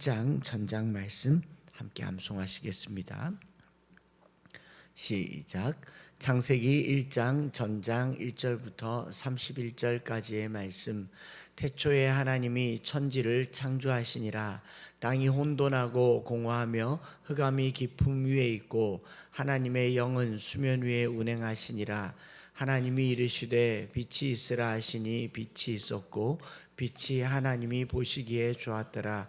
장 전장 말씀 함께 암송하시겠습니다. 시작. 창세기 1장 전장 1절부터 31절까지의 말씀. 태초에 하나님이 천지를 창조하시니라 땅이 혼돈하고 공허하며 흑암이 깊음 위에 있고 하나님의 영은 수면 위에 운행하시니라 하나님이 이르시되 빛이 있으라 하시니 빛이 있었고 빛이 하나님이 보시기에 좋았더라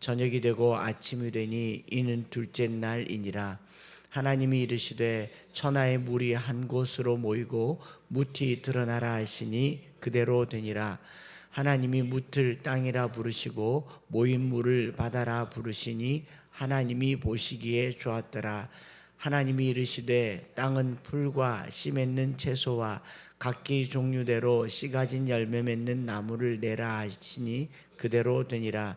저녁이 되고 아침이 되니 이는 둘째 날이니라. 하나님이 이르시되 천하의 물이 한 곳으로 모이고 무티 드러나라 하시니 그대로 되니라. 하나님이 묻을 땅이라 부르시고 모인 물을 바다라 부르시니 하나님이 보시기에 좋았더라. 하나님이 이르시되 땅은 풀과 씨 맺는 채소와 각기 종류대로 씨 가진 열매 맺는 나무를 내라 하시니 그대로 되니라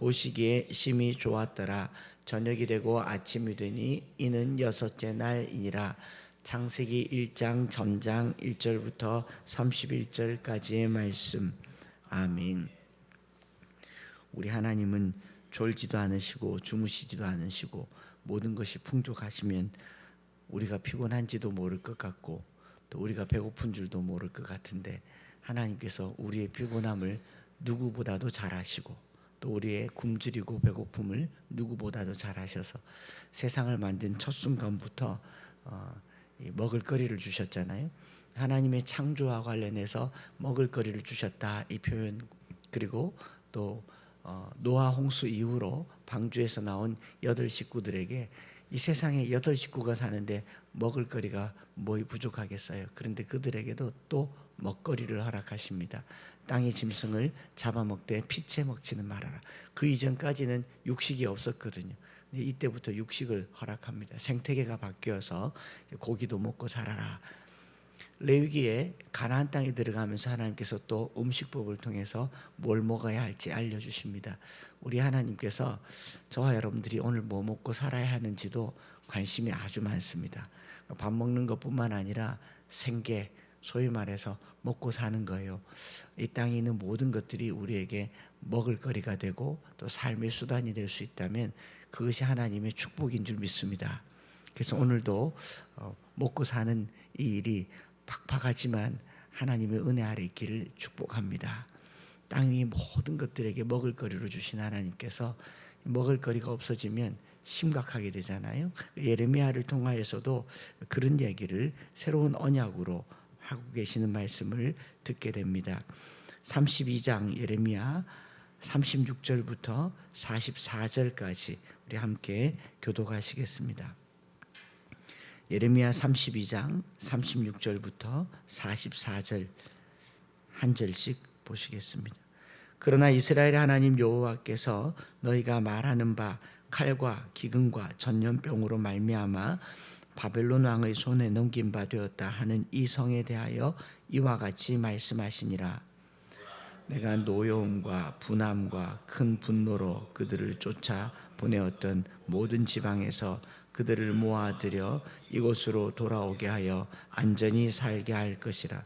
보시기에 심히 좋았더라. 저녁이 되고 아침이 되니 이는 여섯째 날이니라. 창세기 1장 전장 1절부터 31절까지의 말씀. 아멘. 우리 하나님은 졸지도 않으시고 주무시지도 않으시고 모든 것이 풍족하시면 우리가 피곤한지도 모를 것 같고 또 우리가 배고픈 줄도 모를 것 같은데 하나님께서 우리의 피곤함을 누구보다도 잘 아시고 또 우리의 굶주리고 배고픔을 누구보다도 잘 아셔서 세상을 만든 첫 순간부터 어, 이 먹을거리를 주셨잖아요. 하나님의 창조와 관련해서 먹을거리를 주셨다 이 표현 그리고 또 어, 노아 홍수 이후로 방주에서 나온 여덟 식구들에게 이 세상에 여덟 식구가 사는데 먹을거리가 뭐이 부족하겠어요. 그런데 그들에게도 또 먹거리를 허락하십니다. 땅의 짐승을 잡아먹되 피채 먹지는 말아라. 그 이전까지는 육식이 없었거든요. 근데 이때부터 육식을 허락합니다. 생태계가 바뀌어서 고기도 먹고 살아라. 레위기에 가나안 땅에 들어가면서 하나님께서 또 음식법을 통해서 뭘 먹어야 할지 알려주십니다. 우리 하나님께서 저와 여러분들이 오늘 뭐 먹고 살아야 하는지도 관심이 아주 많습니다. 밥 먹는 것뿐만 아니라 생계, 소위 말해서 먹고 사는 거예요. 이 땅에 있는 모든 것들이 우리에게 먹을 거리가 되고 또 삶의 수단이 될 수 있다면 그것이 하나님의 축복인 줄 믿습니다. 그래서 오늘도 어, 먹고 사는 이 일이 팍팍하지만 하나님의 은혜 아래 있기를 축복합니다. 땅 위 모든 것들에게 먹을 거리로 주신 하나님께서 먹을 거리가 없어지면 심각하게 되잖아요. 예레미야를 통하여서도 그런 얘기를 새로운 언약으로 하고 계시는 말씀을 듣게 됩니다. 32장 예레미야 36절부터 44절까지 우리 함께 교독하시겠습니다. 예레미야 32장 36절부터 44절 한 절씩 보시겠습니다. 그러나 이스라엘 하나님 여호와께서 너희가 말하는 바 칼과 기근과 전염병으로 말미암아 바벨론 왕의 손에 넘긴 바 되었다 하는 이 성에 대하여 이와 같이 말씀하시니라. 내가 노여움과 분함과 큰 분노로 그들을 쫓아 보내었던 모든 지방에서 그들을 모아들여 이곳으로 돌아오게 하여 안전히 살게 할 것이라.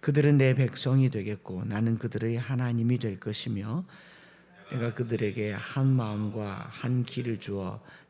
그들은 내 백성이 되겠고 나는 그들의 하나님이 될 것이며 내가 그들에게 한 마음과 한 길을 주어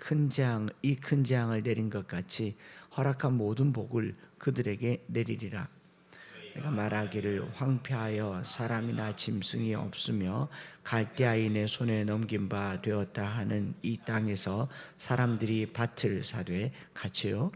큰 재앙 이 큰 재앙을 내린 것 같이 허락한 모든 복을 그들에게 내리리라. 내가 말하기를 황폐하여 사람이나 짐승이 없으며 갈대아인의 손에 넘긴 바 되었다 하는 이 땅에서 사람들이 밭을 사되 같이요.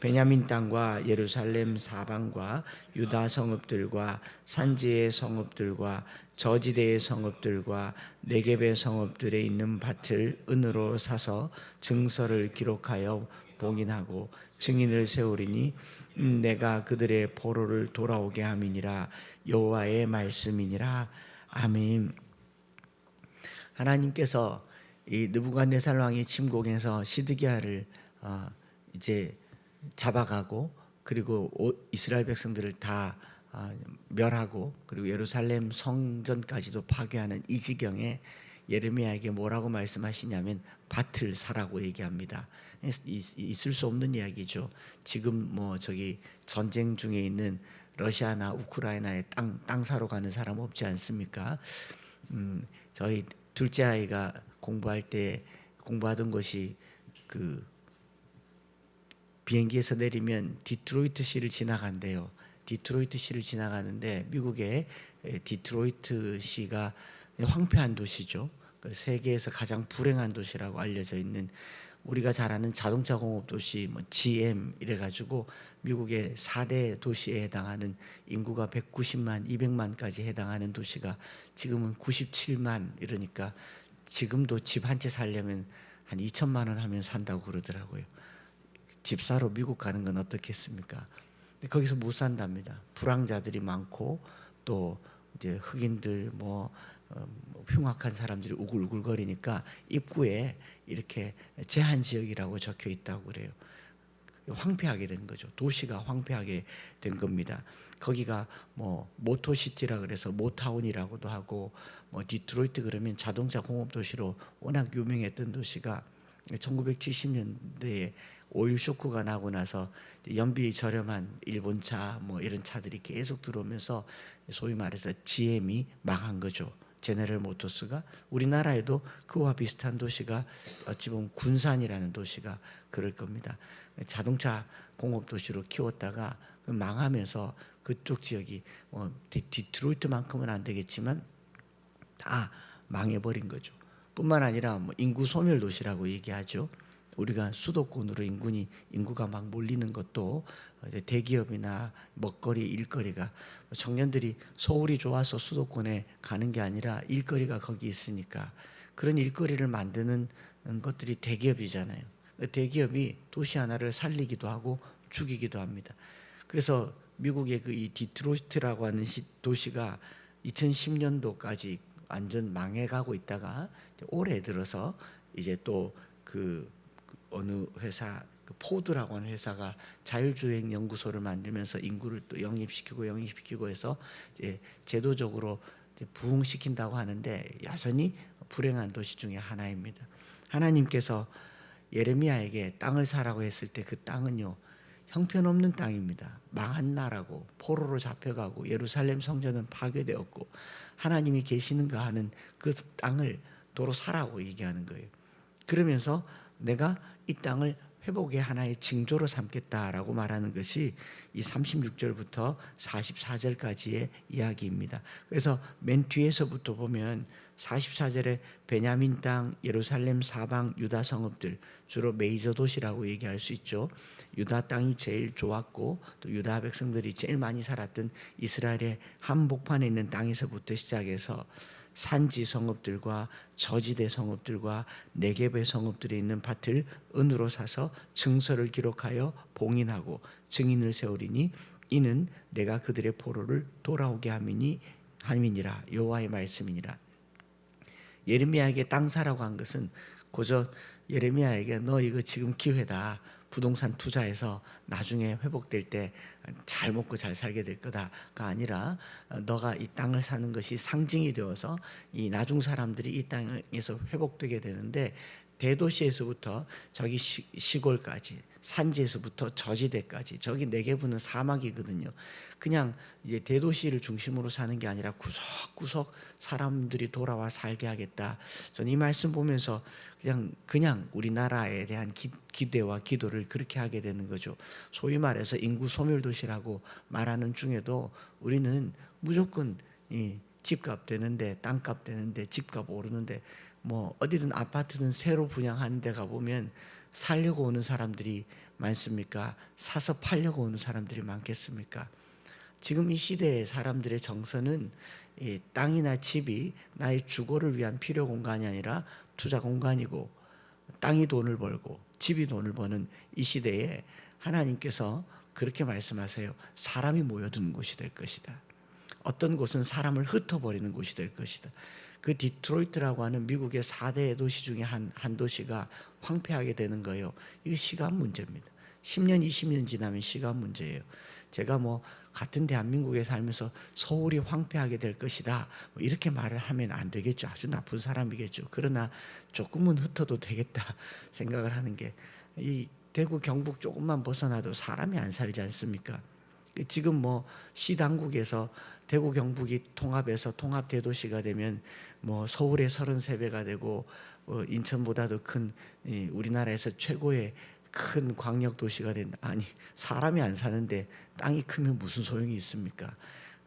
베냐민 땅과 예루살렘 사방과 유다 성읍들과 산지의 성읍들과 저지대의 성읍들과 네겝의 성읍들에 있는 밭을 은으로 사서 증서를 기록하여 봉인하고 증인을 세우리니 음, 내가 그들의 보로를 돌아오게 함이니라 여호와의 말씀이니라 아멘. 하나님께서 이 느부갓네살 왕이 침공해서 시드기야를 어, 이제 잡아가고 그리고 이스라엘 백성들을 다 아, 멸하고 그리고 예루살렘 성전까지도 파괴하는 이 지경에 예레미야에게 뭐라고 말씀하시냐면 밭을 사라고 얘기합니다. 있을 수 없는 이야기죠. 지금 뭐 저기 전쟁 중에 있는 러시아나 우크라이나에 땅, 땅 사러 가는 사람 없지 않습니까? 음, 저희 둘째 아이가 공부할 때 공부하던 것이 그 비행기에서 내리면 디트로이트 시를 지나간대요. 디트로이트시를 지나가는데 미국의 디트로이트시가 황폐한 도시죠. 세계에서 가장 불행한 도시라고 알려져 있는 우리가 잘 아는 자동차 공업 도시 뭐 GM 이래 가지고 미국의 4대 도시에 해당하는 인구가 190만, 200만까지 해당하는 도시가 지금은 97만 이러니까 지금도 집 한 채 살려면 한 2천만 원 하면 산다고 그러더라고요. 집 사러 미국 가는 건 어떻겠습니까? 거기서 못 산답니다. 불황자들이 많고 또 이제 흑인들 뭐 어, 흉악한 사람들이 우글우글거리니까 입구에 이렇게 제한 지역이라고 적혀 있다고 그래요. 황폐하게 된 거죠. 도시가 황폐하게 된 겁니다. 거기가 뭐 모토시티라 그래서 모타운이라고도 하고 뭐 디트로이트 그러면 자동차 공업 도시로 워낙 유명했던 도시가 1970년대에 오일 쇼크가 나고 나서 연비 저렴한 일본 차 뭐 이런 차들이 계속 들어오면서 소위 말해서 GM이 망한 거죠. 제네럴 모터스가 우리나라에도 그와 비슷한 도시가 어찌 보면 군산이라는 도시가 그럴 겁니다. 자동차 공업 도시로 키웠다가 그 망하면서 그쪽 지역이 뭐 디- 디트로이트만큼은 안 되겠지만 다 망해버린 거죠. 뿐만 아니라 뭐 인구 소멸 도시라고 얘기하죠. 우리가 수도권으로 인구니 인구가 막 몰리는 것도 대기업이나 먹거리 일거리가 청년들이 서울이 좋아서 수도권에 가는 게 아니라 일거리가 거기 있으니까 그런 일거리를 만드는 것들이 대기업이잖아요. 대기업이 도시 하나를 살리기도 하고 죽이기도 합니다. 그래서 미국의 그 이 디트로이트라고 하는 시- 도시가 2010년도까지 완전 망해가고 있다가 올해 들어서 이제 또 그 어느 회사 그 포드라고 하는 회사가 자율주행 연구소를 만들면서 인구를 또 영입시키고 영입시키고 해서 제도적으로 부흥시킨다고 하는데 여전히 불행한 도시 중에 하나입니다. 하나님께서 예레미야에게 땅을 사라고 했을 때 그 땅은요 형편없는 땅입니다. 망한 나라고 포로로 잡혀가고 예루살렘 성전은 파괴되었고 하나님이 계시는가 하는 그 땅을 도로 사라고 얘기하는 거예요. 그러면서 내가 이 땅을 회복의 하나의 징조로 삼겠다라고 말하는 것이 이 36절부터 44절까지의 이야기입니다. 그래서 맨 뒤에서부터 보면 44절에 베냐민 땅, 예루살렘 사방 유다 성읍들 주로 메이저 도시라고 얘기할 수 있죠. 유다 땅이 제일 좋았고 또 유다 백성들이 제일 많이 살았던 이스라엘의 한복판에 있는 땅에서부터 시작해서 산지 성읍들과 저지대 성읍들과 네겝의 성읍들에 있는 밭을 은으로 사서 증서를 기록하여 봉인하고 증인을 세우리니 이는 내가 그들의 포로를 돌아오게 함이니 함이니라 여호와의 말씀이니라. 예레미야에게 땅 사라고 한 것은 고저 예레미야에게 너 이거 지금 기회다. 부동산 투자해서 나중에 회복될 때 잘 먹고 잘 살게 될 거다가 아니라 어, 너가 이 땅을 사는 것이 상징이 되어서 이 나중 사람들이 이 땅에서 회복되게 되는데 대도시에서부터 저기 시, 시골까지 산지에서부터 저지대까지 저기 네개부는 사막이거든요. 그냥 이제 대도시를 중심으로 사는 게 아니라 구석구석 사람들이 돌아와 살게 하겠다. 저는 이 말씀 보면서 그냥 그냥 우리나라에 대한 기, 기대와 기도를 그렇게 하게 되는 거죠. 소위 말해서 인구 소멸 도시라고 말하는 중에도 우리는 무조건 이 집값 되는데 땅값 되는데 집값 오르는데 뭐 어디든 아파트는 새로 분양하는 데 가보면 살려고 오는 사람들이 많습니까? 사서 팔려고 오는 사람들이 많겠습니까? 지금 이 시대의 사람들의 정서는 이 땅이나 집이 나의 주거를 위한 필요 공간이 아니라 투자 공간이고 땅이 돈을 벌고 집이 돈을 버는 이 시대에 하나님께서 그렇게 말씀하세요. 사람이 모여드는 곳이 될 것이다. 어떤 곳은 사람을 흩어버리는 곳이 될 것이다. 그 디트로이트라고 하는 미국의 4대 도시 중에 한, 한 도시가 황폐하게 되는 거예요. 이거 시간 문제입니다. 10년, 20년 지나면 시간 문제예요. 제가 뭐 같은 대한민국에 살면서 서울이 황폐하게 될 것이다. 뭐 이렇게 말을 하면 안 되겠죠. 아주 나쁜 사람이겠죠. 그러나 조금은 흩어도 되겠다 생각을 하는 게 이 대구 경북 조금만 벗어나도 사람이 안 살지 않습니까? 지금 뭐 시 당국에서 대구 경북이 통합해서 통합 대도시가 되면 뭐 서울의 33배가 되고 어, 인천보다도 큰 이, 우리나라에서 최고의 큰 광역 도시가 된다. 아니 사람이 안 사는데 땅이 크면 무슨 소용이 있습니까?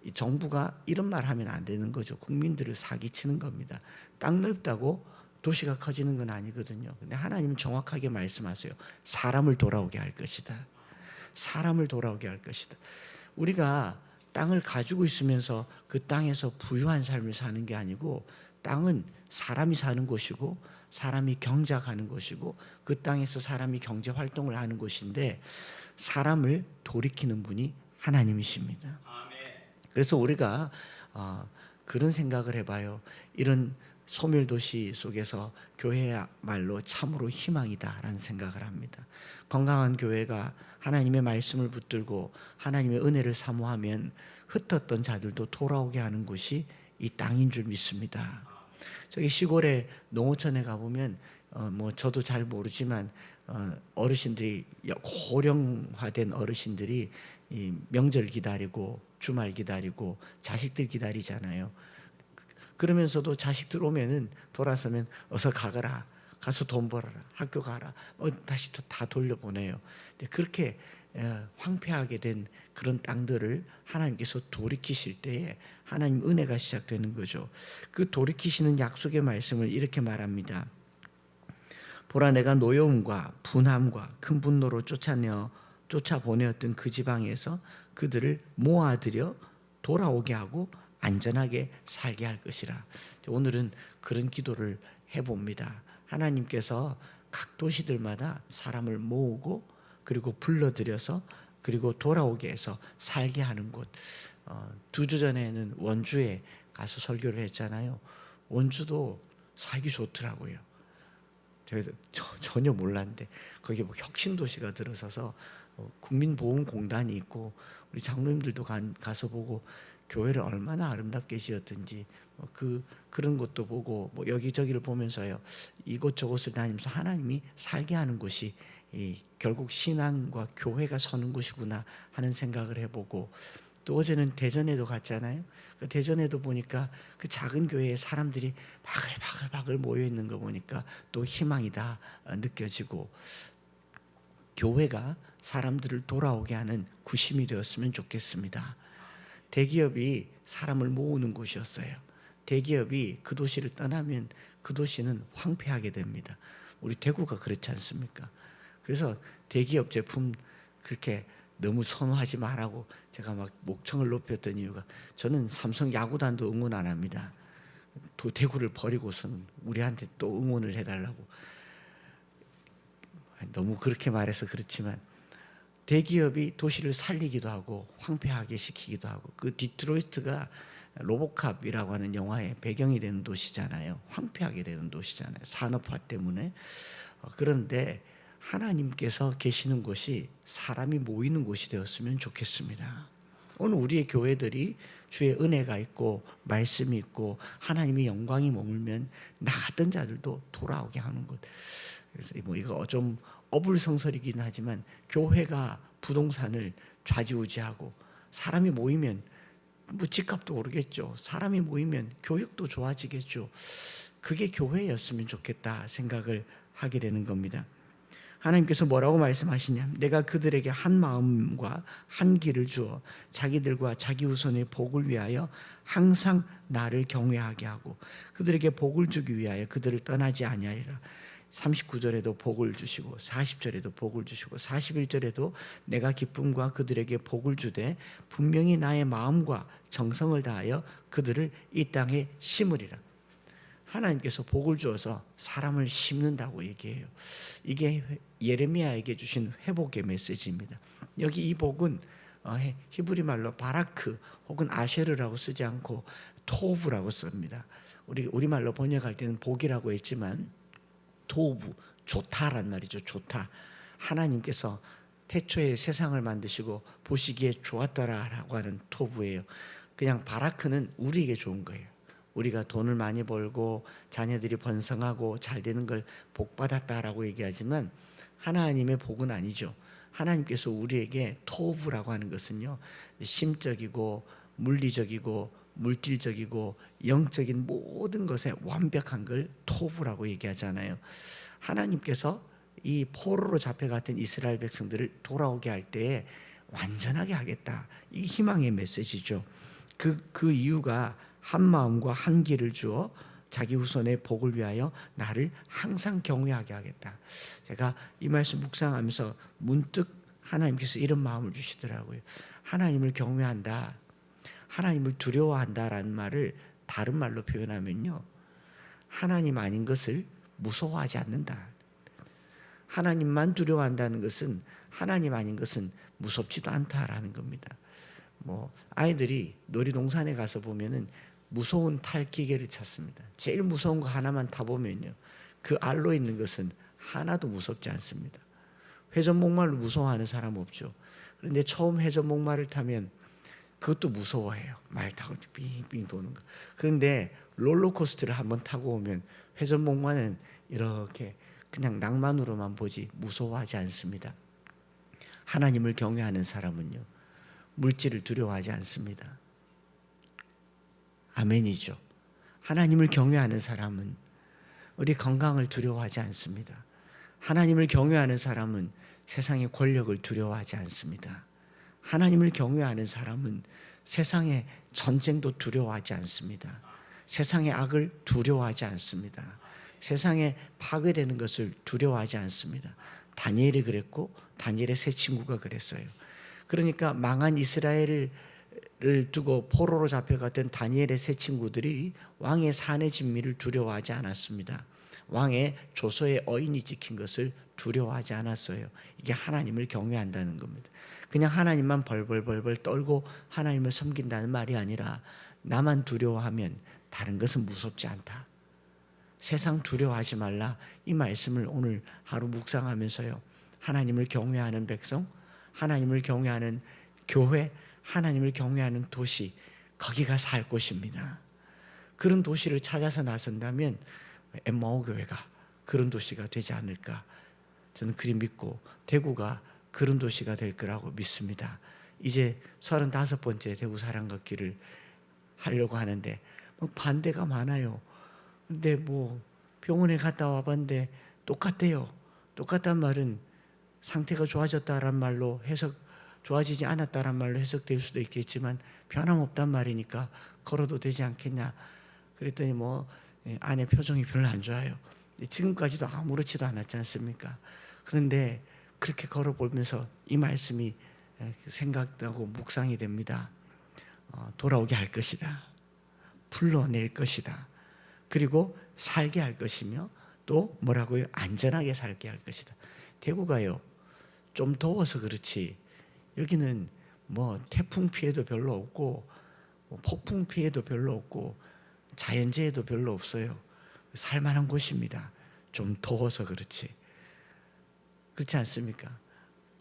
이 정부가 이런 말 하면 안 되는 거죠. 국민들을 사기치는 겁니다. 땅 넓다고 도시가 커지는 건 아니거든요. 근데 하나님은 정확하게 말씀하세요. 사람을 돌아오게 할 것이다. 사람을 돌아오게 할 것이다. 우리가 땅을 가지고 있으면서 그 땅에서 부유한 삶을 사는 게 아니고 땅은 사람이 사는 곳이고 사람이 경작하는 곳이고 그 땅에서 사람이 경제 활동을 하는 곳인데 사람을 돌이키는 분이 하나님이십니다. 그래서 우리가 어, 그런 생각을 해봐요. 이런 소멸 도시 속에서 교회야말로 참으로 희망이다라는 생각을 합니다. 건강한 교회가 하나님의 말씀을 붙들고 하나님의 은혜를 사모하면 흩었던 자들도 돌아오게 하는 곳이 이 땅인 줄 믿습니다. 저기 시골에 농어촌에 가보면 어, 뭐 저도 잘 모르지만 어, 어르신들이 고령화된 어르신들이 이 명절 기다리고 주말 기다리고 자식들 기다리잖아요. 그러면서도 자식들 오면은 돌아서면 어서 가거라. 가서 돈 벌어라. 학교 가라. 어, 다시 또 다 돌려보내요. 그렇게 어, 황폐하게 된 그런 땅들을 하나님께서 돌이키실 때에 하나님 은혜가 시작되는 거죠. 그 돌이키시는 약속의 말씀을 이렇게 말합니다. 보라 내가 노여움과 분함과 큰 분노로 쫓아내어 쫓아보내었던 그 지방에서 그들을 모아들여 돌아오게 하고 안전하게 살게 할 것이라. 오늘은 그런 기도를 해봅니다. 하나님께서 각 도시들마다 사람을 모으고 그리고 불러들여서 그리고 돌아오게 해서 살게 하는 곳. 어, 두주 전에는 원주에 가서 설교를 했잖아요. 원주도 살기 좋더라고요. 저희도 전혀 몰랐는데 거기 뭐 혁신 도시가 들어서서 어, 국민보험공단이 있고 우리 장로님들도 가, 가서 보고 교회를 얼마나 아름답게 지었든지 뭐 그 그런 것도 보고 뭐 여기저기를 보면서요 이곳 저곳을 다니면서 하나님이 살게 하는 곳이 이 결국 신앙과 교회가 서는 곳이구나 하는 생각을 해보고 또 어제는 대전에도 갔잖아요. 그 대전에도 보니까 그 작은 교회에 사람들이 바글바글바글 모여 있는 거 보니까 또 희망이다 어, 느껴지고 교회가 사람들을 돌아오게 하는 구심이 되었으면 좋겠습니다. 대기업이 사람을 모으는 곳이었어요. 대기업이 그 도시를 떠나면 그 도시는 황폐하게 됩니다. 우리 대구가 그렇지 않습니까? 그래서 대기업 제품 그렇게 너무 선호하지 말라고 제가 막 목청을 높였던 이유가 저는 삼성 야구단도 응원 안 합니다. 또 대구를 버리고서는 우리한테 또 응원을 해달라고 너무 그렇게 말해서 그렇지만 대기업이 도시를 살리기도 하고 황폐하게 시키기도 하고 그 디트로이트가 로보캅이라고 하는 영화의 배경이 되는 도시잖아요. 황폐하게 되는 도시잖아요. 산업화 때문에. 어, 그런데 하나님께서 계시는 곳이 사람이 모이는 곳이 되었으면 좋겠습니다. 오늘 우리의 교회들이 주의 은혜가 있고 말씀이 있고 하나님의 영광이 머물면 나갔던 자들도 돌아오게 하는 것. 그래서 뭐 이거 좀 어불성설이긴 하지만 교회가 부동산을 좌지우지하고 사람이 모이면 뭐 집값도 오르겠죠. 사람이 모이면 교육도 좋아지겠죠. 그게 교회였으면 좋겠다 생각을 하게 되는 겁니다. 하나님께서 뭐라고 말씀하시냐면 내가 그들에게 한 마음과 한 길을 주어 자기들과 자기 후손의 복을 위하여 항상 나를 경외하게 하고 그들에게 복을 주기 위하여 그들을 떠나지 아니하리라. 39절에도 복을 주시고 40절에도 복을 주시고 41절에도 내가 기쁨과 그들에게 복을 주되 분명히 나의 마음과 정성을 다하여 그들을 이 땅에 심으리라. 하나님께서 복을 주어서 사람을 심는다고 얘기해요. 이게 예레미야에게 주신 회복의 메시지입니다. 여기 이 복은 어, 히브리 말로 바라크 혹은 아쉐르라고 쓰지 않고 토브라고 씁니다. 우리 우리 말로 번역할 때는 복이라고 했지만 도부 좋다란 말이죠. 좋다. 하나님께서 태초에 세상을 만드시고 보시기에 좋았더라라고 하는 토부예요. 그냥 바라크는 우리에게 좋은 거예요. 우리가 돈을 많이 벌고 자녀들이 번성하고 잘 되는 걸 복 받았다라고 얘기하지만 하나님의 복은 아니죠. 하나님께서 우리에게 토부라고 하는 것은요. 심적이고 물리적이고 물질적이고 영적인 모든 것에 완벽한 걸 토부라고 얘기하잖아요. 하나님께서 이 포로로 잡혀갔던 이스라엘 백성들을 돌아오게 할 때에 완전하게 하겠다. 이 희망의 메시지죠. 그, 그 이유가 한 마음과 한 길을 주어 자기 후손의 복을 위하여 나를 항상 경외하게 하겠다. 제가 이 말씀 묵상하면서 문득 하나님께서 이런 마음을 주시더라고요. 하나님을 경외한다. 하나님을 두려워한다라는 말을 다른 말로 표현하면요. 하나님 아닌 것을 무서워하지 않는다. 하나님만 두려워한다는 것은 하나님 아닌 것은 무섭지도 않다라는 겁니다. 뭐 아이들이 놀이동산에 가서 보면은 무서운 탈 기계를 찾습니다. 제일 무서운 거 하나만 타보면요. 그 알로 있는 것은 하나도 무섭지 않습니다. 회전 목마를 무서워하는 사람 없죠. 그런데 처음 회전 목마를 타면 그것도 무서워해요. 말 타고 빙빙 도는 거. 그런데 롤러코스터를 한번 타고 오면 회전 목마는 이렇게 그냥 낭만으로만 보지 무서워하지 않습니다. 하나님을 경외하는 사람은요. 물질을 두려워하지 않습니다. 아멘이죠. 하나님을 경외하는 사람은 우리 건강을 두려워하지 않습니다. 하나님을 경외하는 사람은 세상의 권력을 두려워하지 않습니다. 하나님을 경외하는 사람은 세상의 전쟁도 두려워하지 않습니다. 세상의 악을 두려워하지 않습니다. 세상에 파괴되는 것을 두려워하지 않습니다. 다니엘이 그랬고 다니엘의 세 친구가 그랬어요. 그러니까 망한 이스라엘을 두고 포로로 잡혀갔던 다니엘의 세 친구들이 왕의 산의 진미를 두려워하지 않았습니다. 왕의 조서의 어인이 지킨 것을 두려워하지 않았어요. 이게 하나님을 경외한다는 겁니다. 그냥 하나님만 벌벌벌벌 떨고 하나님을 섬긴다는 말이 아니라 나만 두려워하면 다른 것은 무섭지 않다. 세상 두려워하지 말라. 이 말씀을 오늘 하루 묵상하면서요. 하나님을 경외하는 백성, 하나님을 경외하는 교회, 하나님을 경외하는 도시, 거기가 살 곳입니다. 그런 도시를 찾아서 나선다면 엠마오 교회가 그런 도시가 되지 않을까. 저는 그리 믿고 대구가 그런 도시가 될 거라고 믿습니다. 이제 35번째 대구 사랑 걷기를 하려고 하는데 뭐 반대가 많아요. 근데 뭐 병원에 갔다 와봤는데 똑같대요. 똑같단 말은 상태가 좋아졌다란 말로 해석 좋아지지 않았다란 말로 해석될 수도 있겠지만 변함없단 말이니까 걸어도 되지 않겠냐. 그랬더니 뭐 예, 아내 표정이 별로 안 좋아요. 지금까지도 아무렇지도 않았지 않습니까? 그런데 그렇게 걸어보면서 이 말씀이 예, 생각나고 묵상이 됩니다. 어, 돌아오게 할 것이다. 불러낼 것이다. 그리고 살게 할 것이며 또 뭐라고요? 안전하게 살게 할 것이다. 대구가요. 좀 더워서 그렇지. 여기는 뭐 태풍 피해도 별로 없고 뭐 폭풍 피해도 별로 없고 자연재해도 별로 없어요. 살만한 곳입니다. 좀 더워서 그렇지. 그렇지 않습니까?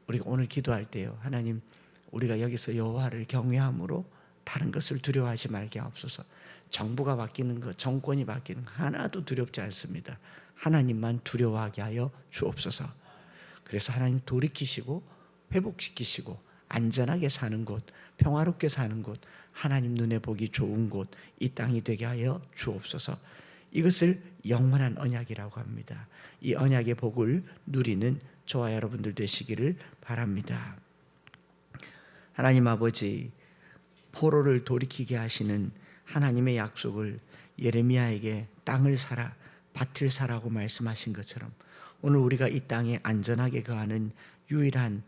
우리가 오늘 기도할 때요. 하나님, 우리가 여기서 여호와를 경외함으로 다른 것을 두려워하지 말게 하옵소서. 정부가 바뀌는 것, 정권이 바뀌는 것 하나도 두렵지 않습니다. 하나님만 두려워하게 하여 주옵소서. 그래서 하나님 돌이키시고 회복시키시고 안전하게 사는 곳, 평화롭게 사는 곳, 하나님 눈에 보기 좋은 곳, 이 땅이 되게 하여 주옵소서. 이것을 영원한 언약이라고 합니다. 이 언약의 복을 누리는 저와 여러분들 되시기를 바랍니다. 하나님 아버지, 포로를 돌이키게 하시는 하나님의 약속을 예레미야에게 땅을 사라, 밭을 사라고 말씀하신 것처럼 오늘 우리가 이 땅에 안전하게 거하는 유일한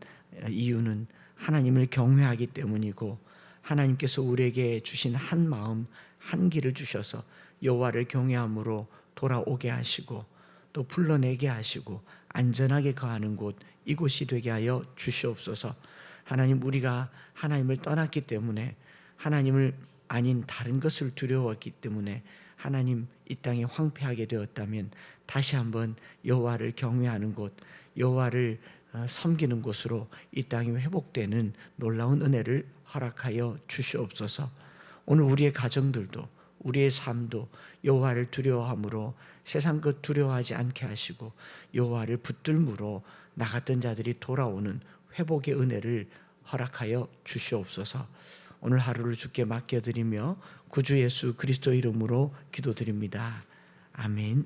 이유는 하나님을 경외하기 때문이고 하나님께서 우리에게 주신 한 마음 한 길을 주셔서 여호와를 경외함으로 돌아오게 하시고 또 불러내게 하시고 안전하게 거하는 곳 이곳이 되게 하여 주시옵소서. 하나님 우리가 하나님을 떠났기 때문에 하나님을 아닌 다른 것을 두려웠기 때문에 하나님 이 땅에 황폐하게 되었다면 다시 한번 여호와를 경외하는 곳 여호와를 어, 섬기는 곳으로 이 땅이 회복되는 놀라운 은혜를 허락하여 주시옵소서. 오늘 우리의 가정들도 우리의 삶도 여호와를 두려워함으로 세상 것 두려워하지 않게 하시고 여호와를 붙들므로 나갔던 자들이 돌아오는 회복의 은혜를 허락하여 주시옵소서. 오늘 하루를 주께 맡겨드리며 구주 예수 그리스도 이름으로 기도드립니다. 아멘.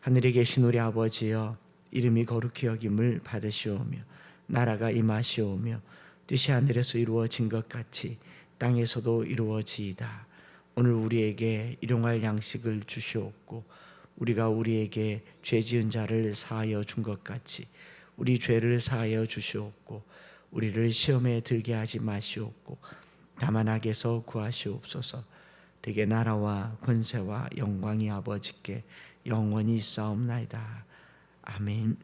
하늘에 계신 우리 아버지여 이름이 거룩히 여김을 받으시오며 나라가 임하시오며 뜻이 하늘에서 이루어진 것 같이 땅에서도 이루어지이다. 오늘 우리에게 일용할 양식을 주시옵고 우리가 우리에게 죄 지은 자를 사하여 준 것 같이 우리 죄를 사하여 주시옵고 우리를 시험에 들게 하지 마시옵고 다만 악에서 구하시옵소서. 되게 나라와 권세와 영광이 아버지께 영원히 있사옵나이다. 아멘.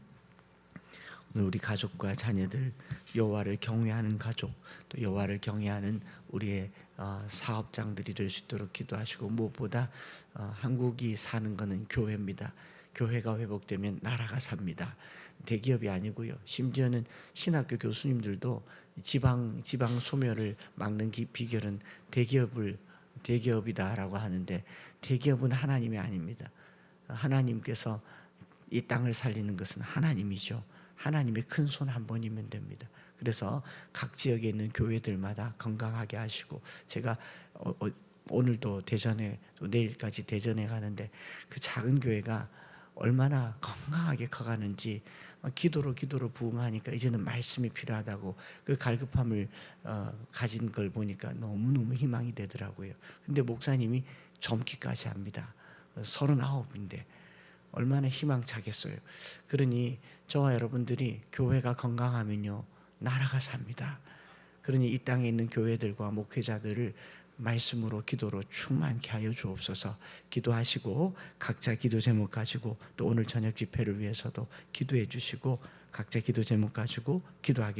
오늘 우리 가족과 자녀들 여호와를 경외하는 가족 또 여호와를 경외하는 우리의 어, 사업장들이 될 수 있도록 기도하시고 무엇보다 어, 한국이 사는 것은 교회입니다. 교회가 회복되면 나라가 삽니다. 대기업이 아니고요. 심지어는 신학교 교수님들도 지방 지방 소멸을 막는 기- 비결은 대기업을 대기업이다라고 하는데 대기업은 하나님이 아닙니다. 하나님께서 이 땅을 살리는 것은 하나님이죠. 하나님의 큰 손 한 번이면 됩니다. 그래서 각 지역에 있는 교회들마다 건강하게 하시고 제가 어, 어, 오늘도 대전에 또 내일까지 대전에 가는데 그 작은 교회가 얼마나 건강하게 커가는지 막 기도로 기도로 부응하니까 이제는 말씀이 필요하다고 그 갈급함을 어, 가진 걸 보니까 너무 너무 희망이 되더라고요. 근데 목사님이 젊기까지 합니다. 서른아홉인데 얼마나 희망차겠어요. 그러니 저와 여러분들이 교회가 건강하면요 나라가 삽니다. 그러니 이 땅에 있는 교회들과 목회자들을 말씀으로 기도로 충만케 하여 주옵소서. 기도하시고 각자 기도 제목 가지고 또 오늘 저녁 집회를 위해서도 기도해 주시고 각자 기도 제목 가지고 기도하게